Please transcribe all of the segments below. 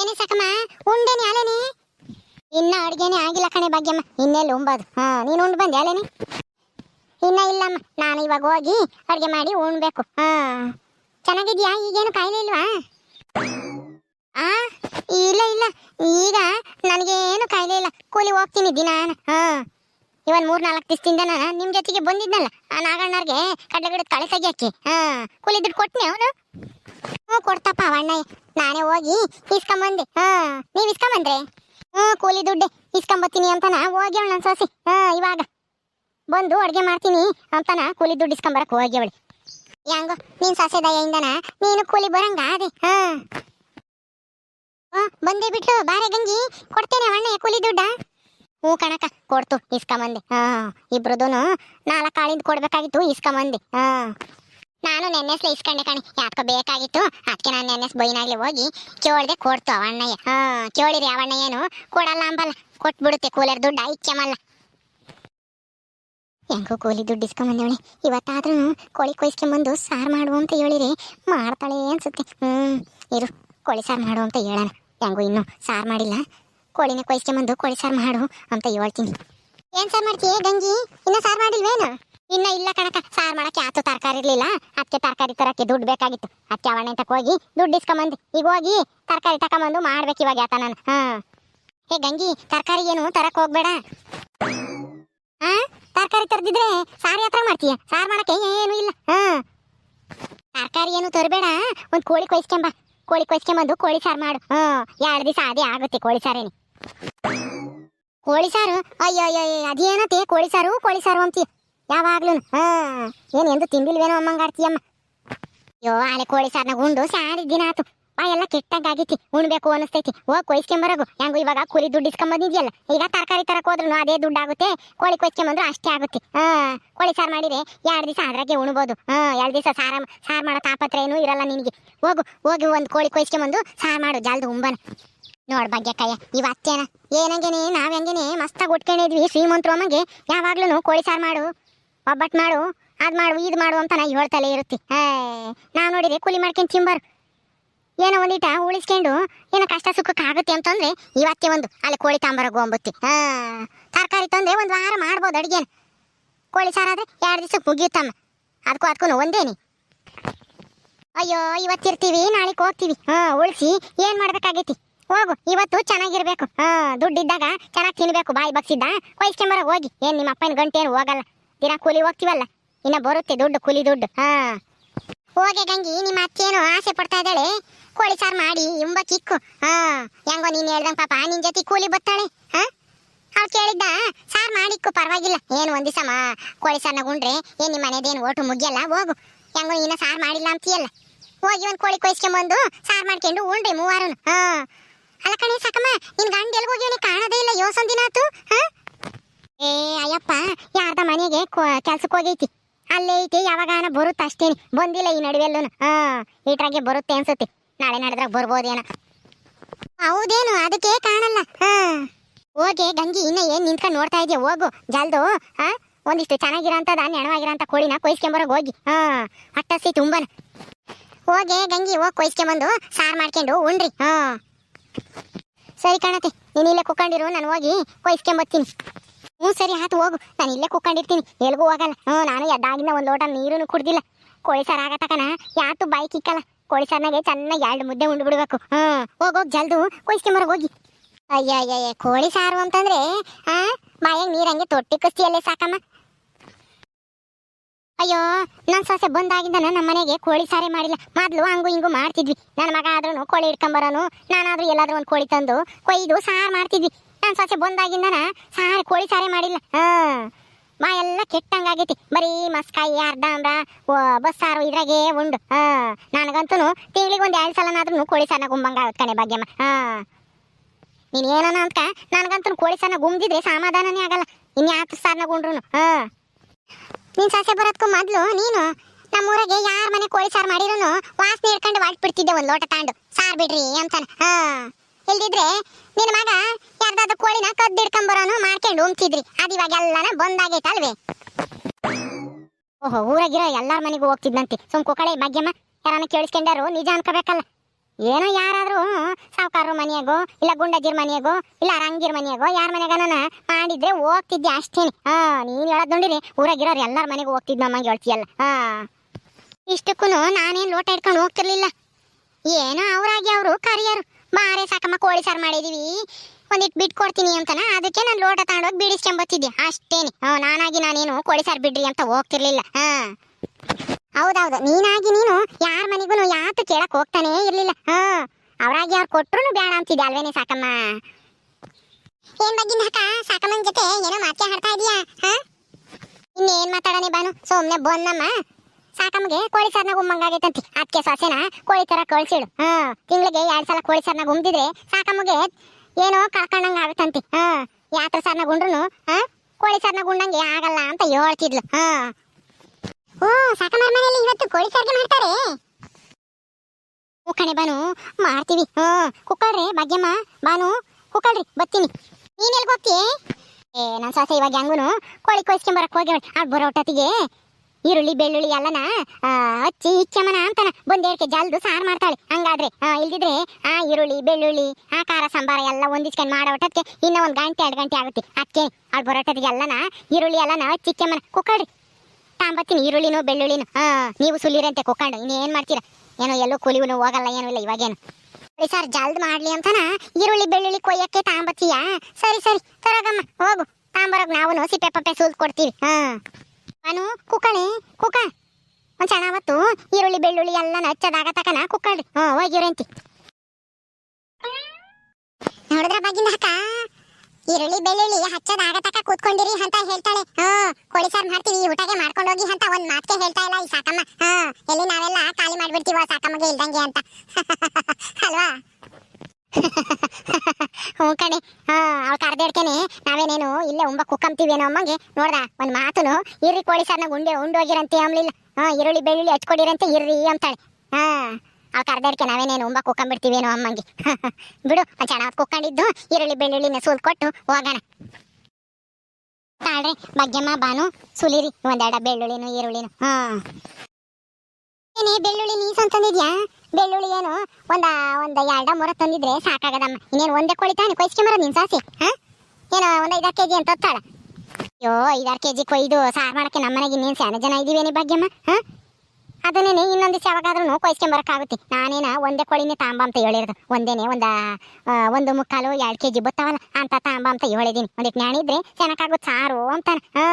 ಏನೇ ಸಕಮ್ಮ, ಉಂಡೇನಿ ಅಲೇನಿ? ಇನ್ನ ಅಡ್ಗೆನೆ ಆಗಿಲ್ಲ ಕಣೆ ಭಾಗ್ಯಮ್ಮ, ಇನ್ನೆಲ್ಲ ಉಂಬದು? ಹಾ, ನೀನು ಉಂಡು ಬಂದೆ ಅಲೇನಿ? ಇನ್ನ ಇಲ್ಲಮ್ಮ, ನಾನು ಇವಾಗ ಹೋಗಿ ಅಡುಗೆ ಮಾಡಿ ಉಣ್ಬೇಕು. ಹಾ. ಚೆನ್ನಾಗಿದ್ಯಾ? ಈಗೇನು ಕಾಯಿಲೆ ಇಲ್ವಾ? ಆ, ಇಲ್ಲ ಇಲ್ಲ. ಈಗ ನನಗೇನು ಕಾಯಿಲೆ ಇಲ್ಲ. ಕೂಲಿ ಹೋಗ್ತೀನಿ ದಿನ ಹಾ. ಇವನ್ ಮೂರ್ ನಾಲ್ಕು ದಿವಸದಿಂದ ನಿಮ್ ಜೊತೆಗೆ ಬಂದಿದ್ನಲ್ಲ ಆ ನಾಗಣ್ಣವ್ರಿಗೆ ಕಡ್ಲೆ ಗಿಡದ ಕಳೆ ತೆಗಿಯಕ್ಕೆ ಹಾ ಕೂಲಿ ದುಡ್ಡು ಕೊಟ್ನಿ ಅವನು. ಹ್ಞೂ ಕೊಡ್ತಪ್ಪ ಅವಣ್ಣ ನಾನೇ ಹೋಗಿ ಇಸ್ಕೊಂಬಂದೆ. ಹಾ ನೀವ್ ಇಸ್ಕೊಂಬಂದ್ರೆ? ಹ್ಞೂ ಕೂಲಿ ದುಡ್ಡೆ ಇಸ್ಕೊಂಬತ್ತೀನಿ ಅಂತಾನ ಹೋಗಿ ಅವಳು ನನ್ನ ಸೊಸಿ. ಹಾ ಇವಾಗ ಬಂದು ಅಡ್ಗೆ ಮಾಡ್ತೀನಿ ಅಂತಾನ ಕೂಲಿ ದುಡ್ಡು ಇಸ್ಕೊಂಬರಕ್ ಹೋಗಿ ಅವಳು. ಹೆಂಗೋ ನೀನ್ ಸೊಸೆ ದಯಿಂದನ ನೀನು ಕೂಲಿ ಬರಂಗ ಅದೇ ಹಾ, ಬಂದೇ ಬಿಟ್ಟು ಬಾರೆ ಗಂಜಿ ಕೊಡ್ತೇನೆ ಅವಣ್ಣ ಕೂಲಿ ದುಡ್ಡ. ಹ್ಞೂ ಕಣಕ ಕೊಡ್ತು ಇಸ್ಕೊಂಬಂದೆ ಹಾಂ, ಇಬ್ರದೂನು ನಾಲ್ಕು ಕಾಳಿಂದ ಕೊಡ್ಬೇಕಾಗಿತ್ತು ಇಸ್ಕೊಂಬಂದೆ ಹಾಂ. ನಾನು ನೆನ್ನೆಸ್ಲೆ ಇಸ್ಕೊಂಡೆ ಕಣಿ ಯಾಕೋ ಬೇಕಾಗಿತ್ತು ಅದಕ್ಕೆ ನಾನು ನೆನ್ನೆಸ್ ಬೈನಾಗ್ಲಿ ಹೋಗಿ ಕೇಳ್ದೆ ಕೊಡ್ತು ಅವಣ್ಣಯ್ಯ. ಹಾ, ಕೇಳಿರಿ ಅವಣ್ಣ ಏನು ಕೊಡಲ್ಲ ಅಂಬಲ್ಲ, ಕೊಟ್ಬಿಡುತ್ತೆ ಕೂಲರ್ ದುಡ್ಡು ಐಕ್ಯಮಲ್ಲ ಹೆಂಗೋ ಕೂಲಿ ದುಡ್ಡು ಇಸ್ಕೊಂಬಂದವಳೆ ಇವತ್ತಾದ್ರೂ ಕೋಳಿ ಕೊಯ್ಸ್ಕೊಂಬಂದು ಸಾರು ಮಾಡು ಅಂತ ಹೇಳಿರಿ, ಮಾಡ್ತಾಳೆ ಅನ್ಸುತ್ತೆ. ಹ್ಮ್, ಇರು, ಕೋಳಿ ಸಾರು ಮಾಡು ಅಂತ ಹೇಳೋಣ. ಹೆಂಗೋ ಇನ್ನು ಸಾರು ಮಾಡಿಲ್ಲ ಕೋಳಿನ ಕೊಯ್ಸ್ಕೊಂಬಂದು ಕೋಳಿ ಸಾರು ಮಾಡು ಅಂತ ಹೇಳ್ತೀನಿ. ಏನ್ ಸಾರು ಮಾಡ್ತೀಯ ಗಂಜಿ ಇನ್ನ ಸಾರು ಮಾಡಿಲ್ವೇನು? ಇನ್ನ ಇಲ್ಲ ಕಣಕ. ಸಾರು ಮಾಡಕ್ಕೆ ಯಾತು ತರಕಾರಿ ಇರ್ಲಿಲ್ಲ. ಅದಕ್ಕೆ ತರಕಾರಿ ತರಕ್ಕೆ ದುಡ್ಡು ಬೇಕಾಗಿತ್ತು. ಅದಕ್ಕೆ ಅವಣೆ ತಕ ಹೋಗಿ ದುಡ್ಡು ಇಸ್ಕೊಂಬಂದು. ಈಗ ಹೋಗಿ ತರಕಾರಿ ತಕೊಂಬಂದು ಮಾಡ್ಬೇಕು ಇವಾಗ ಯಾತ ನಾನು. ಹಾ. ಏ ಗಂಗಿ, ತರಕಾರಿ ಏನು ತರಕ್ ಹೋಗ್ಬೇಡ. ತರಕಾರಿ ತರದಿದ್ರೆ ಸಾರು ಯಾತ್ರ ಮಾಡ್ತೀಯ? ಸಾರು ಮಾಡಕ್ಕೆ ಏನು ಇಲ್ಲ. ಹಾ. ತರಕಾರಿ ಏನು ತರಬೇಡ. ಒಂದ್ ಕೋಳಿ ಕೊಯ್ಸ್ಕೊಂಬ. ಕೋಳಿ ಕೊಯ್ಸ್ಕೊಂಬಂದು ಕೋಳಿ ಸಾರು ಮಾಡು. ಹಾ ಎರಡು ದಿವಸ ಅದೇ ಆಗುತ್ತೆ ಕೋಳಿ ಸಾರೇನಿ. ಕೋಳಿ ಸಾರು? ಅಯ್ಯೋ ಅಯ್ಯೋ ಅದೇನತ್ತೆ? ಕೋಳಿ ಸಾರು ಕೋಳಿ ಸಾರು ಅಂತೀ. ಯಾವಾಗ್ಲೂ ಹಾ ಏನ್ ಎಂದು ತಿಂದಿಲ್ವೇನೋ ಅಮ್ಮಂಗಾಡ್ತೀಯಮ್ಮ. ಅಯ್ಯೋ, ಆಲೆ ಕೋಳಿ ಸಾರ್ನಾಗ ಉಂಡು ಸಾರಿ ದಿನ ಆತು ಎಲ್ಲ ಕೆಟ್ಟಂಗಾಗಿತಿ ಉಣ್ಬೇಕು ಅನಿಸ್ತೈತಿ ಹೋಗಿ ಕೊಯ್ಸ್ಕೊಂಬರಗು. ಹೆಂಗು ಇವಾಗ ಕೂಲಿ ದುಡ್ಡು ಇಸ್ಕೊಂಬಂದಿದ್ಯಲ್ಲ ಈಗ ತರಕಾರಿ ತರಕ್ ಹೋದ್ರು ಅದೇ ದುಡ್ಡು ಆಗುತ್ತೆ ಕೋಳಿ ಕೊಯ್ಸ್ಕೊಂಬಂದ್ರು ಅಷ್ಟೇ ಆಗುತ್ತೆ. ಹಾಂ, ಕೋಳಿ ಸಾರು ಮಾಡಿದ್ರೆ ಎರಡು ದಿವಸ ಅದ್ರಾಗೆ ಉಣ್ಬೋದು. ಹಾ, ಎರಡು ದಿವಸ ಸಾರ ಸಾರು ಮಾಡೋ ತಾಪತ್ರ ಏನೂ ಇರಲ್ಲ ನಿನಗೆ. ಹೋಗು, ಹೋಗಿ ಒಂದು ಕೋಳಿ ಕೊಯ್ಸ್ಕೊಂಬಂದು ಸಾರು ಮಾಡು, ಜಲ್ದು ಉಂಬನ. ನೋಡ್ ಭಾಗ್ಯಕ್ಕಯ್ಯ ಇವತ್ತೇನ ಏನಂಗೇನೆ ನಾವ್ ಹೆಂಗೇನೆ, ಮಸ್ತಾಗಿ ಉಟ್ಕೊಂಡಿದ್ವಿ ಶ್ರೀಮಂತರು ಅಮ್ಮಂಗೆ ಯಾವಾಗ್ಲೂ ಕೋಳಿ ಸಾರು ಮಾಡು ಒಬ್ಬಟ್ಟು ಮಾಡು, ಅದ್ ಮಾಡು, ಇದ್ ಮಾಡು ಅಂತ ನಾ ಹೇಳ್ತಲೇ ಇರುತ್ತೆ. ಹೇ, ನಾವು ನೋಡಿದ್ರೆ ಕೂಲಿ ಮಾಡ್ಕೊಂಡು ತಿಂಬಾರು. ಏನೋ ಒಂದಿಟ ಉಳಿಸ್ಕೊಂಡು ಏನೋ ಕಷ್ಟ ಸುಖಕ್ಕೆ ಆಗುತ್ತೆ ಅಂತಂದ್ರೆ ಇವತ್ತೇ ಒಂದು, ಅಲ್ಲಿ ಕೋಳಿ ತಾಂಬರ ಗೊಂಬತ್ತಿ ಹಾ, ತರಕಾರಿ ತಂದೆ ಒಂದು ವಾರ ಮಾಡ್ಬೋದು ಅಡುಗೆನ. ಕೋಳಿ ಸಾರಾದ್ರೆ ಎರಡು ದಿವಸಕ್ಕೆ ಮುಗಿಯುತ್ತಮ್ಮ. ಅದಕ್ಕೂ ಅದಕ್ಕೂ ಒಂದೇನಿ ಅಯ್ಯೋ, ಇವತ್ತಿರ್ತೀವಿ ನಾಳೆ ಹೋಗ್ತೀವಿ. ಹಾ, ಉಳಿಸಿ ಏನ್ ಮಾಡ್ಬೇಕಾಗೈತಿ? ಹೋಗು, ಇವತ್ತು ಚೆನ್ನಾಗಿರ್ಬೇಕು. ಹಾ, ದುಡ್ಡಿದ್ದಾಗ ಚೆನ್ನಾಗಿ ತಿನ್ಬೇಕು, ಬಾಯಿ ಬಗ್ಸಿದ್ದ ಕೊಯ್ಸ್ಕೊಂಬರ ಹೋಗಿ. ಏನ್ ನಿಮ್ಮ ಅಪ್ಪನ ಗಂಟೆ ಏನು ಹೋಗಲ್ಲ. ದಿನ ಕೂಲಿ ಹೋಗ್ತೀವಲ್ಲ, ಇನ್ನ ಬರುತ್ತೆ ದುಡ್ಡು, ಕೂಲಿ ದುಡ್ಡು. ಹಾ. ಹೋಗೆ ಗಂಗಿ, ನಿಮ್ಮ ಅತ್ತೇನು ಆಸೆ ಪಡ್ತಾ ಇದ್ದಾಳೆ. ಕೋಳಿ ಸಾರು ಮಾಡಿ ಎಂಬ ಕಿಕ್ಕು ಹಾ, ಹೆಂಗೋ ನೀನ್ ಹೇಳ್ದಂಗ ಪಾಪ, ನಿನ್ ಜೊತೆ ಕೂಲಿ ಬತ್ತಾಳೆ, ಹಾ? ಅವ್ಳು ಕೇಳಿದ್ದ, ಸಾರ್ ಮಾಡಿಕ್ಕು, ಪರವಾಗಿಲ್ಲ. ಏನು ಒಂದ್ ದಿವಸ ಮಾ ಕೋಳಿ ಸಾರ್ನ ಉಂಡ್ರೆ ಏನ್ ನಿಮ್ಮ ಮನೆದೇನು ಓಟು ಮುಗಿಯಲ್ಲ, ಹೋಗು. ಹೆಂಗೋ ನೀನ ಸಾರ್ ಮಾಡಿಲ್ಲ ಅಂತೀಯಲ್ಲ. ಹೋಗಿ ಒಂದು ಕೋಳಿ ಕೊಯ್ಸ್ಕೊಂಬಂದು ಸಾರ್ ಮಾಡ್ಕೊಂಡು ಉಂಡ್ರಿ ಮೂವಾರು ಹಾ. ಅಲ್ಲ ಕಣೆ, ಸಾಕಮ್ಮ, ನಿನ್ ಗಂಡ ಎಲ್ಲಿ ಹೋಗಿ ಕಾಣೋದೇ ಇಲ್ಲ ಯೋಸೊಂದಿನ ದಿನ ಆತು, ಹಾ? ಏ, ಅಯ್ಯಪ್ಪ, ಯಾರ್ದ ಮನೆಗೆ ಕೆಲ್ಸಕ್ಕೆ ಹೋಗೈತಿ? ಅಲ್ಲೇ ಐತಿ, ಯಾವಾಗಾನ ಬರುತ್ತೆ ಅಷ್ಟೇನಿ. ಬಂದಿಲ್ಲ ಈ ನಡುವೆಲ್ಲೂ ಹಾ ಈಟ್ರಾಗೆ ಬರುತ್ತೆ ಅನ್ಸುತ್ತೆ. ನಾಳೆ ನಡೆದ್ರಾಗ ಬರ್ಬೋದೇನ. ಹೌದೇನು, ಅದಕ್ಕೆ ಕಾಣಲ್ಲ. ಹಾ. ಹೋಗಿ, ಗಂಗಿ, ಇನ್ನ ಏನ್ ನಿಂತ್ಕೊಂಡು ನೋಡ್ತಾ ಇದೆಯಾ? ಹೋಗು, ಜಲ್ದು, ಹಾ, ಒಂದಿಷ್ಟು ಚೆನ್ನಾಗಿರೋಂಥದ್ದು ನೆಣವಾಗಿರೋಂಥ ಕೋಳಿನ ಕೊಯ್ಸ್ಕೊಂಬರೋಗಿ ಹೋಗಿ. ಹಾ ಹಟ್ಟಸಿ ತುಂಬನ. ಹೋಗಿ, ಗಂಗಿ, ಹೋಗಿ ಕೊಯ್ಸ್ಕೊಂಬಂದು, ಸಾರು ಮಾಡ್ಕೊಂಡು ಉಣ್ರಿ. ಹಾ. ಸರಿ ಕಾಣತ್ತೆ ನೀನಿಲ್ಲ ಕುಕ್ಕೊಂಡಿರು, ನಾನು ಹೋಗಿ ಕೊಯ್ಸ್ಕೊಂಬತ್ತೀನಿ. ಹ್ಞೂ, ಸರಿ ಆತು ಹೋಗು. ನಾನು ಇಲ್ಲೇ ಕುಕ್ಕೊಂಡಿರ್ತೀನಿ ಎಲ್ಗೂ ಹೋಗಲ್ಲ. ಹ್ಞೂ, ನಾನು ಎದ್ದಾಗಿಂದ ಒಂದು ಲೋಟ ನೀರು ಕುಡ್ದಿಲ್ಲ. ಕೋಳಿ ಸಾರು ಆಗತ್ತಕನ ಯಾತು ಬಾಯಿ ಕಿಕ್ಕಲ್ಲ. ಕೋಳಿ ಸಾರ್ನಾಗೆ ಚೆನ್ನಾಗಿ ಎರಡು ಮುದ್ದೆ ಉಂಡು ಬಿಡಬೇಕು. ಹ್ಞೂ ಹೋಗೋಗಿ ಜಲ್ದು. ಕೊಯ್ಸ್ಕೊಂಬರ ಹೋಗಿ. ಅಯ್ಯ ಅಯ್ಯ ಕೋಳಿ ಸಾರು ಅಂತಂದ್ರೆ, ಆ, ಬಾಯಾಗ ತೊಟ್ಟಿ ಕುಸಿಯಲ್ಲ ಸಾಕಮ್ಮ. ಅಯ್ಯೋ ನನ್ನ ಸೊಸೆ ಬಂದಾಗಿಂದ ನಮ್ಮ ಮನೆಗೆ ಕೋಳಿ ಸಾರೇ ಮಾಡಿಲ್ಲ. ಮೊದ್ಲು ಹಂಗು ಹಿಂಗು ಮಾಡ್ತಿದ್ವಿ. ನನ್ನ ಮಗ ಆದ್ರೂ ಕೋಳಿ ಇಟ್ಕೊಂಬರೋನು ನಾನಾದ್ರೂ ಎಲ್ಲಾದ್ರೂ ಒಂದು ಕೋಳಿ ತಂದು ಕೊಯ್ದು ಸಾರು ಮಾಡ್ತಿದ್ವಿ. ನನ್ನ ಸೊಸೆ ಬಂದಾಗಿಂದನ ಸಾರು, ಕೋಳಿ ಸಾರೆ ಮಾಡಿಲ್ಲ. ಹಾ, ಮಾ, ಎಲ್ಲ ಕೆಟ್ಟಂಗಾಗೈತಿ. ಬರೀ ಮಸ್ಕಾಯಿ ಅರ್ಧ ಅಂಬ್ರ ಬಸ್ಸಾರು ಇದ್ರಾಗೆ ಉಂಡು. ಹಾ ನನಗಂತೂ ತಿಂಗಳಿಗೆ ಒಂದು ಎರಡು ಸಲನಾದ್ರೂ ಕೋಳಿ ಸಾರನ ಗುಂಬಂಗ ಕಣೆ ಭಾಗ್ಯಮ್ಮ. ಹಾ, ನೀನ್ ಏನನ ಅಂತ ನನಗಂತೂ ಕೋಳಿ ಸಾರನ ಗುಂಬಿದ್ರೆ ಸಮಾಧಾನನೇ ಆಗಲ್ಲ. ಇನ್ಯಾತು ಸಾರನ ಗುಂಡ್ರು ಹಾ, ನೀನ್ ಸೊಸೆ ಬರೋದ್ಕು ಮೊದ್ಲು ನೀನು ನಮ್ಮೂರಾಗೆ ಯಾರ ಮನೆ ಕೋಳಿ ಸಾರು ಮಾಡಿರೋನು ವಾಸನೆ ಹಿಡ್ಕೊಂಡು ವಾಟ್ ಬಿಡ್ತಿದ್ದೆ ಒಂದು ಲೋಟ ತಾಂಡು. ಸಾರ್ ಬಿಡ್ರಿ ಅಂತಾನೆ. ಹಾ, ಇಲ್ದಿದ್ರೆ ನಿನ್ನ ಮಗ ಮಾಡ್ಕೊಂಡು ಉಮ್ತಿದ್ರಿ ಅದ್ ಇವಾಗ ಎಲ್ಲಾನ ಓಹೋ, ಊರಾಗಿರೋ ಎಲ್ಲಾರ ಮನೆಗೂ ಹೋಗ್ತಿದ್ನಂತೆ. ಸುಮ್ ಕೊಕಳೆ ಭಾಗ್ಯಮ್ಮ ಯಾರನ್ನ ಕೇಳಿಸ್ಕೊಂಡಾರು ನಿಜ ಅನ್ಕೋಬೇಕಲ್ಲ. ಏನೋ ಯಾರಾದ್ರೂ ಸಾವುಕಾರ ಸಾವುಕಾರರ ಮನೆಯಾಗೋ, ಇಲ್ಲ ಗುಂಡಜಿರ್ ಮನೆಯಾಗೋ, ಇಲ್ಲ ರಂಗಿರ್ ಮನೆಯಾಗೋ, ಯಾರ ಮನೆಗಾನ ಮಾಡಿದ್ರೆ ಹೋಗ್ತಿದ್ದೆ ಅಷ್ಟೇನೆ. ಹಾ, ನೀನ್ ಹೇಳೋದ್ ನೋಡಿರಿ, ಊರಾಗಿರೋರು ಎಲ್ಲಾರ ಮನೆಗೂ ಹೋಗ್ತಿದ್ ನಮ್ಮಂಗೆ ಹೇಳ್ತೀಯಲ್ಲ. ಹಾ. ಇಷ್ಟಕ್ಕೂ ನಾನೇನ್ ಲೋಟ ಇಟ್ಕೊಂಡು ಹೋಗ್ತಿರ್ಲಿಲ್ಲ. ಏನೋ ಅವರಾಗಿ ಅವರು ಕರಿಯರು. ಬಾರೆ ಸಾಕಮ್ಮ ಕೋಳಿ ಸಾರು ಮಾಡಿದೀವಿ. ಒಂದಿಟ್ಟು ಬಿಟ್ ಕೊಡ್ತೀನಿ ಅಂತನ? ಅದಕ್ಕೆ ನಾನು ಲೋಟ ತಗೊಂಡೋಗಿ ಬಿಡಿಸ್ಕೊಂಬತ್ತಿದ್ದೆ ಅಷ್ಟೇನೆ. ನಾನಾಗಿ ನಾನೇನು ಕೋಳಿ ಸರ್ ಬಿಡ್ರಿ ಅಂತ ಹೋಗ್ತಿರ್ಲಿಲ್ಲ. ಹಾ. ಹೌದೌದು. ನೀನಾಗಿ ನೀನು ಯಾರ ಮನೆಗೂ ಯಾತು ಕೇಳಕ್ ಹೋಗ್ತಾನೆ ಇರ್ಲಿಲ್ಲ. ಹಾ. ಅವರಾಗಿ ಅವ್ರು ಕೊಟ್ರು ಬೇಡ ಅಂತಿದ್ದೆ ಅಲ್ವೇನೆ ಸಾಕಮ್ಮ? ಏನ್ ಬಗ್ಗೆ ಅಕ್ಕ? ಸಾಕಮ್ಮನ ಜೊತೆ ಏನೋ ಮಾತಾ ಹಾಡ್ತಾ ಇದೀಯಾ? ಹಾ? ಇನ್ನೇನ್ ಮಾತಾಡನೆ ಬಾನು? ಸೋಮ್ನೆ ಬಂದಮ್ಮ ಸಾಕಮ್ಮಗೆ ಕೋಳಿ ಸರ್ನಾಗ ಉಮ್ಮಂಗಾಗೈತಂತಿ ಅದಕ್ಕೆ ಸೊಸೆನ ಕೋಳಿ ತರ ಕಳ್ಸಿಡು. ಹಾ. ತಿಂಗಳಿಗೆ ಎರಡ್ ಸಲ ಕೋಳಿ ಸಾರ್ನಾಗ ಉಮ್ದಿದ್ರೆ ಸಾಕಮ್ಮಗೆ ಏನೋ ಕಳ್ಕೊಂಡಂಗ ಆಗುತ್ತಂತೆ ಹಾ, ಯಾತ್ರ ಸರ್ನ ಗುಂಡ್ರು ಹಾ, ಕೋಳಿ ಸರ್ನ ಗುಂಡಂಗೆ ಆಗಲ್ಲ ಅಂತ ಹೇಳ್ತಿದ್ಲು. ಹಾ. ಓ ಸಾಕಮ್ಮರ ಮನೆಯಲ್ಲಿ ಇವತ್ತು ಕೋಳಿ ಸರ್ಗೆ ಮಾಡ್ತಾರೆ? ಕಣೆ ಬಾನು, ಮಾಡ್ತೀವಿ. ಹಾ, ಕುಕ್ಕಳ್ರಿ, ಭಾಗ್ಯಮ್ಮ, ಬಾನು, ಕುಕ್ಕಳ್ರಿ ಬತ್ತೀನಿ ನೀನ್ ಎಲ್ಗೋಗ್ತಿ ಏ ನನ್ನ ಸೊಸೆ ಇವಾಗ ಹೆಂಗುನು, ಕೋಳಿ ಕೊಯ್ಸ್ಕೊಂಬರಕ್ ಹೋಗಿ ಬರೋ ಬರೋಟತಿಗೆ ಈರುಳ್ಳಿ ಬೆಳ್ಳುಳ್ಳಿ ಎಲ್ಲನ ಆ, ಹಚ್ಚಿ ಇಚ್ಚಮನ ಅಂತಾನ. ಬಂದೇರ್ಕೆ ಜಲ್ದು ಸಾರು ಮಾಡ್ತಾಳೆ. ಹಂಗಾದ್ರೆ ಆ, ಇಲ್ದಿದ್ರೆ ಆ ಈರುಳ್ಳಿ ಬೆಳ್ಳುಳ್ಳಿ ಆ ಖಾರ ಸಾಂಬಾರ ಎಲ್ಲ ಒಂದಿಸ್ಕೊಂಡು ಮಾಡೋ ಒಟ್ಟಕ್ಕೆ ಇನ್ನ ಒಂದು ಗಂಟೆ ಎರಡು ಗಂಟೆ ಆಗುತ್ತೆ. ಅಕ್ಕೆ ಅಲ್ಲಿ ಬರೋಟದಿಗೆ ಎಲ್ಲನ ಈರುಳ್ಳಿ ಎಲ್ಲನ ಹಚ್ಚಿಚ್ಚಮನ ಕುಕ್ಕಳ್ರಿ ತಾಂಬತ್ತೀನಿ ಈರುಳ್ಳಿನೂ ಬೆಳ್ಳುಳ್ಳಿನೂ. ಹಾ ನೀವು ಸುಲಿರಂತೆ ಇನ್ನು ಏನು ಮಾಡ್ತೀರಾ? ಏನೋ ಎಲ್ಲೋ ಕೂಲಿಗೂ ಹೋಗಲ್ಲ ಏನೂ ಇಲ್ಲ ಇವಾಗೇನು. ಸರಿ ಸರ್ ಜಲ್ದ್ ಮಾಡ್ಲಿ ಅಂತನ. ಈರುಳ್ಳಿ ಬೆಳ್ಳುಳ್ಳಿ ಕೊಯ್ಯಕ್ಕೆ ತಾಂಬತ್ತೀಯಾ? ಸರಿ ಸರಿ ತರಗಮ್ಮ ಹೋಗು. ತಾಂಬರೋಗ್ ನಾವು ಸಿಪ್ಪೆ ಪಪ್ಪೆ ಸೂಲ್ ಕೊಡ್ತೀವಿ. ಹಾ. ನಾನು ಕುಕ್ಕಣೆ, ಕುಕ್ಕ. ಒಂದ್ ಸಣ್ಣ ಅವತ್ತು ಈರುಳ್ಳಿ, ಬೆಳ್ಳುಳ್ಳಿ ಎಲ್ಲ ಹಚ್ಚದಾಗ ತಕನ ಕುಕ್ಕಳ್ರಿ ಹ್ಞೂ ಹೋಗಿರಂತಿ ನೋಡಿದ್ರ ಬಗ್ಗಿಂದ ಅಕ್ಕ? ಈರುಳ್ಳಿ, ಬೆಳ್ಳುಳ್ಳಿ ಹಚ್ಚದಾಗ ತಕ ಕೂತ್ಕೊಂಡಿರಿ ಅಂತ ಹೇಳ್ತಾಳೆ. ಹ್ಞೂ, ಕೋಳಿ ಸಾರು ಮಾಡ್ತೀವಿ ಊಟಗೆ ಮಾಡ್ಕೊಂಡು ಹೋಗಿ ಅಂತ ಒಂದ್ ಮಾತ್ಕೆ ಹೇಳ್ತಾ ಇಲ್ಲ ಈ ಸಾಕಮ್ಮ. ಹಾ ಎಲ್ಲಿ ನಾವೆಲ್ಲ ಖಾಲಿ ಮಾಡ್ಬಿಡ್ತೀವ ಸಾಕಮ್ಮಗೆ ಇಲ್ದಂಗೆ ಅಂತ. ಅಲ್ವಾ? ಹ್ಞೂ ಕಣೆ. ಅವ್ಳು ನಾವೇನೇನು, ಇಲ್ಲೇ ಉಂಬ ಕುಕ್ಕಂತೀವೇನೋ ಅಮ್ಮಂಗೆ. ನೋಡ್ದ, ಒಂದು ಮಾತುನು, ಇರ್ರಿ ಕೋಳಿ ಸಾರ್ನ ಉಂಡೆ ಹೋಗಿರಂತೆ ಅಮ್ಲಿಲ್ಲ ಹಾ, ಈರುಳ್ಳಿ ಬೆಳ್ಳುಳ್ಳಿ ಹಚ್ಕೊಡಿರಂತೆ, ಇರ್ರಿ ಅಂತಾಳೆ. ಹಾ, ಅವ್ಳು ಕರ್ದೇಡ್ಕೆ ನಾವೇನೇನು ಉಂಬ ಕುಕ್ಕಂಬಿಡ್ತೀವೇನೋ ಅಮ್ಮಂಗೆ. ಬಿಡು ಚೆನ್ನಾಗಿ ಕುಕ್ಕಂಡಿದ್ದು, ಈರುಳ್ಳಿ ಬೆಳ್ಳುಳ್ಳಿನ ಸೂಲ್ ಕೊಟ್ಟು ಹೋಗೋಣ. ತಾಳ್ರಿ ಬಗ್ಗೆಮ್ಮ ಬಾನು, ಸುಲಿರಿ, ಒಂದೆರಡ ಬೆಳ್ಳುಳ್ಳಿನು, ಈರುಳ್ಳಿನು. ಹಾ. ಏನೇ ಬೆಳ್ಳುಳ್ಳಿ ನೀಸ್ ಅಂತಂದಿದ್ಯಾ ಬೆಳ್ಳುಳ್ಳಿ ಏನು? ಒಂದ ಒಂದ ಎರಡ, ಮೂರ ತಂದಿದ್ರೆ ಸಾಕಾಗದಮ್ಮ. ಇನ್ನೇನು ಒಂದೇ ಕೋಳಿ ತಾನೆ ಕೊಯ್ಸ್ಕೊಂಬರ ನಿನ್ ಸಾಸಿ, ಹಾ? ಏನೋ ಒಂದ ಐದಾರು ಕೆಜಿ ಅಂತ ಹೊತ್ತಾಳ ಅಯ್ಯೋ, ಐದಾರು ಕೆಜಿ ಕೊಯ್ದು ಸಾರ್ ಮಾಡಕ್ಕೆ ನಮ್ಮನೆಗೆ ಇನ್ನೇನು ಸ್ಯಾನ ಜನ ಇದೀವೇನಿ ಭಾಗ್ಯಮ್ಮ, ಹ? ಅದನ್ನೇ ಇನ್ನೊಂದು ಯಾವಾಗಾದ್ರೂ ಕೊಯ್ಸ್ಕೊಂಬರಕ್ಕಾಗುತ್ತೆ ನಾನೇನ ಒಂದೇ ಕೋಳಿನೇ ತಾಂಬ ಅಂತ ಹೇಳಿರೋದು. ಒಂದೇನೆ, ಒಂದ ಒಂದು ಮುಕ್ಕಾಲು, ಎರಡು ಕೆಜಿ ಬತ್ತಾವಲ್ಲ, ಅಂತ ತಾಂಬ ಅಂತ ಹೇಳಿದೀನಿ. ಒಂದಿಟ್ಟು ಜ್ಞಾನಿದ್ರೆ ಚೆನ್ನಾಗಾಗುತ್ತೆ ಸಾರು ಅಂತಾನ, ಹಾ?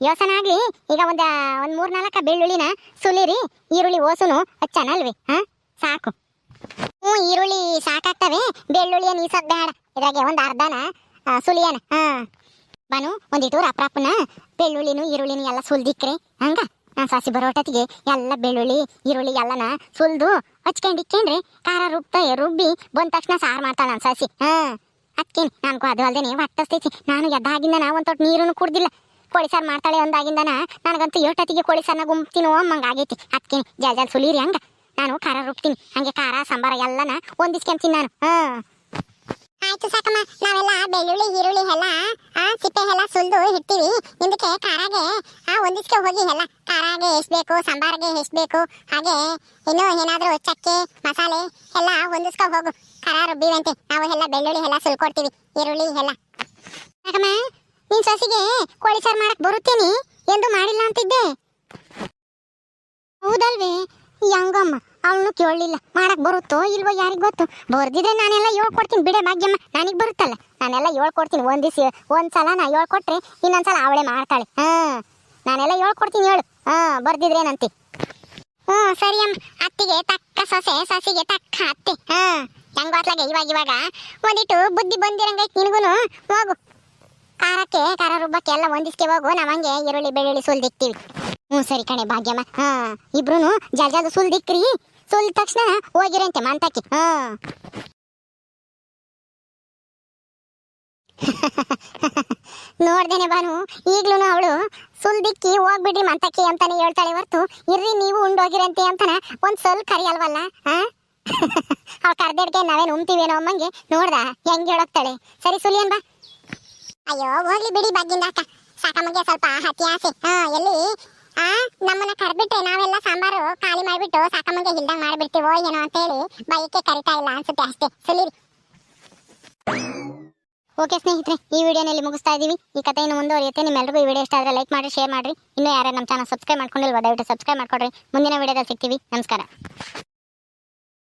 ಯೋಸನ ಆಗ್ಲಿ, ಈಗ ಒಂದ, ಒಂದ್ ಮೂರ್ ನಾಲ್ಕ ಬೆಳ್ಳುಳ್ಳಿನ ಸುಲಿರಿ, ಈರುಳ್ಳಿ ಓಸುನು ಹಚ್ಚನಲ್ವಿ ಹಾ? ಸಾಕು. ಹ್ಞೂ, ಈರುಳ್ಳಿ ಸಾಕಾಗ್ತವೆ ಬೆಳ್ಳುಳ್ಳಿಯ ನೀಸದ್ ಬೇಡ ಇದ್ರಾಗೆ ಒಂದ್ ಅರ್ಧನ ಸುಲಿಯನ, ಹಾ. ಬಾನು ಒಂದಿಟ್ಟು ರಪ್ರಪ್ಪನ ಬೆಳ್ಳುಳ್ಳಿನು ಈರುಳ್ಳಿನು ಎಲ್ಲ ಸುಲ್ದಿಕ್ರಿ, ಹಂಗ? ನಾ ಸಾಸಿ ಬರೋಟತ್ತಿಗೆ ಎಲ್ಲ ಬೆಳ್ಳುಳ್ಳಿ, ಈರುಳ್ಳಿ ಎಲ್ಲನ ಸುಲ್ದು ಹಚ್ಕೊಂಡ್ ಇಕ್ಕೇನ್ರಿ ಖಾರ ರುಬ್ತ, ರುಬ್ಬಿ ಬಂದ ತಕ್ಷಣ ಸಾರು ಮಾಡ್ತಾಳ ನನ್ನ ಸಾಸಿ, ಹಾ. ಅದಕ್ಕೇನೆ ನಮ್ಗೂ ಅದು ಅಲ್ದೇನೆ ಹೊಟ್ಟಸ್ತೈತಿ ನಾನು ಎದ್ದಾಗಿಂದ ನಾವು ಒಂದ್ ತೊಟ್ಟು ನೀರನ್ನು ಕುಡ್ದಿಲ್ಲ. ಕೋಳಿ ಸಾರು ಮಾಡ್ತಾಳೆ ಒಂದಾಗಿಂದನ ನನಗಂತೂ ಏಟತ್ತಿಗೆ ಕೋಳಿ ಸಾರ್ನ ಗುಂಪ್ತೀನೋ ಅಮ್ಮಂಗೆ ಆಗೈತಿ. ಅದಕ್ಕೆ ಜಲ್ ಜಲ್ ಸುಲೀರಿ ಹಂಗ? ನಾನು ಖಾರ ರುಬ್ತೀನಿ. ಹಂಗೆ ಖಾರ ಸಾಂಬಾರ ಎಲ್ಲನ ಹೊಂದಿಸ್ಕೊಂತೀನಿ ನಾನು ಹಾಂ. ಆಯ್ತು ಸಾಕಮ್ಮ ನಾವೆಲ್ಲ ಬೆಳ್ಳುಳ್ಳಿ ಈರುಳ್ಳಿ ಎಲ್ಲ ಆ ಸಿಪ್ಪೆ ಎಲ್ಲ ಸುಲ್ದು ಇಡ್ತೀವಿ. ಇದಕ್ಕೆ ಖಾರಾಗೆ ಆ ಒಂದಿಸ್ಕೆ ಹೋಗಿ ಎಲ್ಲ. ಖಾರಾಗೆ ಎಷ್ಟು ಬೇಕು ಸಾಂಬಾರ್ಗೆ ಎಷ್ಟು ಬೇಕು ಹಾಗೆ ಇನ್ನು ಏನಾದರೂ ಚಕ್ಕೆ ಮಸಾಲೆ ಎಲ್ಲ ಹೊಂದಿಸ್ಕೊ ಹೋಗು. ಖಾರ ರುಬ್ಬಿವಂತೆ. ನಾವು ಎಲ್ಲ ಬೆಳ್ಳುಳ್ಳಿ ಎಲ್ಲ ಸುಲ್ಕೊಡ್ತೀವಿ ಈರುಳ್ಳಿ ಎಲ್ಲ. ಸಾಕಮ್ಮ ನಿನ್ ಸೊಸಿಗೆ ಕೋಳಿ ಸಾರ್ ಮಾಡಕ್ ಬರುತ್ತೇನೆ ಎಂದು ಮಾಡಿಲ್ಲ ಅಂತಿದ್ದೆ. ಹೌದಲ್ವೇ? ಹೆಂಗಮ್ಮ? ಅವನು ಕೇಳಲಿಲ್ಲ. ಮಾಡಕ್ ಬರುತ್ತೋ ಇಲ್ವೋ ಯಾರಿಗ್ ಗೊತ್ತು? ಬರ್ದಿದ್ರೆ ನಾನೆಲ್ಲ ಹೇಳ್ಕೊಡ್ತೀನಿ ಬಿಡೆ ಭಾಗ್ಯಮ್ಮ. ನನಗ್ ಬರುತ್ತಲ್ಲ. ನಾನೆಲ್ಲ ಹೇಳ್ಕೊಡ್ತೀನಿ. ಒಂದ್ ದಿವಸ, ಒಂದ್ ಸಲ ನಾ ಹೇಳ್ಕೊಟ್ರೆ ಇನ್ನೊಂದ್ಸಲ ಅವಳೆ ಮಾಡ್ತಾಳೆ. ಹಾ, ನಾನೆಲ್ಲ ಹೇಳ್ಕೊಡ್ತೀನಿ ಹೇಳು. ಹಾ, ಬರ್ದಿದ್ರೇನಂತಿ? ಹ್ಞೂ ಸರಿ ಅಮ್ಮ ಅತ್ತಿಗೆ ತಕ್ಕ ಸೊಸೆ, ಸಸಿಗೆ ತಕ್ಕ ಅತ್ತೆ. ಹಾ, ಹೆಂಗ್ ಇವಾಗ ಇವಾಗ? ಒಂದಿಟ್ಟು ಬುದ್ಧಿ ಬಂದಿರಂಗೈತಿ ನಿನಗೂ ಹೋಗು. ಖಾರಕ್ಕೆ ಖಾರ ರುಬ್ಬಕ್ಕೆ ಎಲ್ಲ ಹೊಂದಿಸ್ಕೆ ಹೋಗು, ನಾವ್ ಹಂಗೆ ಈರುಳ್ಳಿ, ಬೆಳ್ಳುಳ್ಳಿ ಸುಲ್ದಿಕ್ತೀವಿ ಹ್ಞೂ ಸರಿ ಕಣೆ ಭಾಗ್ಯಮ್ಮ. ಹಾ ಇಬ್ರು ಸುಲ್ ಸುಲ್ದಿಕ್ರಿ ಸುಲ್ದ ತಕ್ಷಣ ಹೋಗಿರಂತೆ ಮಂತಕ್ಕೆ. ಹಾ. ನೋಡ್ದೇನೆ ಬಾನು ಈಗ್ಲೂ ಅವಳು ಸುಲ್ದಿಕ್ಕಿ ಹೋಗ್ಬಿಡ್ರಿ ಮಂತಕ್ಕೆ ಅಂತಾನೆ ಹೇಳ್ತಾಳೆ ಹೊರ್ತು, ಇರ್ರಿ ನೀವು ಉಂಡೋಗಿರಂತೆ ಅಂತಾನ ಒಂದ್ ಸ್ವಲ್ಪ ಕರಿಯಲ್ವಲ್ಲ ಅವ್ ಕರ್ದೇಡ್ಕೆ ನಾವೇನು ಉಮ್ತೀವೇನೋ ಅಮ್ಮಂಗೆ ನೋಡ್ದಾ, ಹೆಂಗ್ ಹೇಳೋಗ್ತಾಳೆ ಸರಿ ಸುಲಿಯನ್ ಬಾ. ಅಯ್ಯೋ, ಹೋಗ್ಲಿ ಬಿಡಿ ಬಗ್ಗಿಂದ ಅಕ್ಕ. ಸಾಕಮ್ಮಗೆ ಸ್ವಲ್ಪ ಹತಿ ಆಸೆ. ಹಾ, ಎಲ್ಲಿ? ಆ, ನಮ್ಮನ್ನ ಕರ್ಬಿಟ್ರೆ ನಾವೆಲ್ಲ ಸಾಂಬಾರು ಖಾಲಿ ಮಾಡಿಬಿಟ್ಟು ಸಾಕಮ್ಮಗೆ ಇಲ್ದಂಗ್ ಮಾಡ್ಬಿಡ್ತೀವೋ ಏನೋ ಅಂತೇಳಿ ಬೈಕೆ ಕರಿತಾ ಇಲ್ಲ ಅನ್ಸುತ್ತೆ ಅಷ್ಟೇ. ಸುಲೀರಿ ಓಕೆ ಸ್ನೇಹಿತರೆ, ಈ ವಿಡಿಯೋನಲ್ಲಿ ಮುಗಿಸ್ತಾ ಇದ್ದೀವಿ. ಈ ಕಥೆಯನ್ನು ಮುಂದುವರಿಯುತ್ತೆ. ನಿಮ್ಮೆಲ್ಲರಿಗೂ ಈ ವಿಡಿಯೋ ಇಷ್ಟ ಆದರೆ ಲೈಕ್ ಮಾಡಿ ಶೇರ್ ಮಾಡಿ ಇನ್ನೂ ಯಾರು ನಮ್ಮ ಚಾನಲ್ ಸಬ್ಸ್ಕ್ರೈಬ್ ಮಾಡ್ಕೊಂಡಿಲ್ವಾ, ದಯವಿಟ್ಟು ಸಬ್ಸ್ಕ್ರೈಬ್ ಮಾಡ್ಕೊಡ್ರಿ. ಮುಂದಿನ ವಿಡಿಯೋದಲ್ಲಿ ಸಿಗ್ತೀವಿ. ನಮಸ್ಕಾರ.